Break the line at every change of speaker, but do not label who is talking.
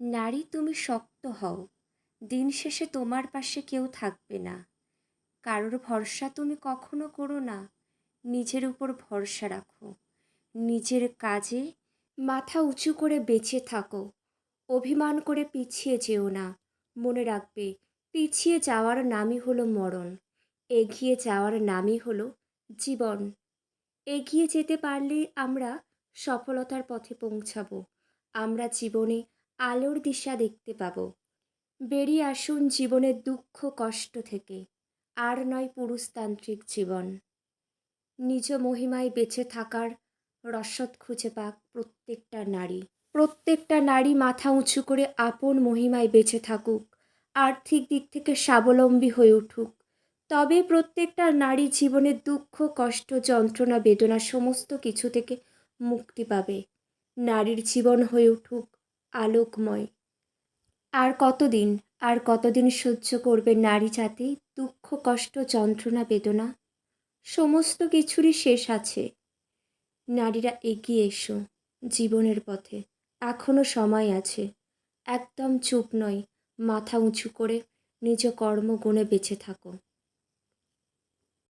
নারী তুমি শক্ত হও। দিন শেষে তোমার পাশে কেউ থাকবে না। কারোর ভরসা তুমি কখনো করো না। নিজের উপর ভরসা রাখো। নিজের কাজে মাথা উঁচু করে বেঁচে থাকো। অভিমান করে পিছিয়ে যেও না। মনে রাখবে, পিছিয়ে যাওয়ার নামই হলো মরণ। এগিয়ে যাওয়ার নামই হলো জীবন। এগিয়ে যেতে পারলে আমরা সফলতার পথে পৌঁছাবো। আমরা জীবনে আলোর দিশা দেখতে পাবো। বেরিয়ে আসুন জীবনের দুঃখ, কষ্ট থেকে। আর নয় পুরুষতান্ত্রিক জীবন। নিজ মহিমায় বেঁচে থাকার রসদ খুঁজে পাক প্রত্যেকটা নারী। প্রত্যেকটা নারী মাথা উঁচু করে আপন মহিমায় বেঁচে থাকুক, আর্থিক দিক থেকে স্বাবলম্বী হয়ে উঠুক। তবে প্রত্যেকটা নারী জীবনের দুঃখ, কষ্ট, যন্ত্রণা, বেদনা সমস্ত কিছু থেকে মুক্তি পাবে। নারীর জীবন হয়ে উঠুক আলোকময়। আর কতদিন আর কতদিন সহ্য করবে নারী জাতি, দুঃখ, কষ্ট, যন্ত্রণা, বেদনা? সমস্ত কিছুরই শেষ আছে। নারীরা এগিয়ে এসো, জীবনের পথে। এখনও সময় আছে। একদম চুপ নয়, মাথা উঁচু করে নিজ কর্মগুণে বেঁচে থাকো।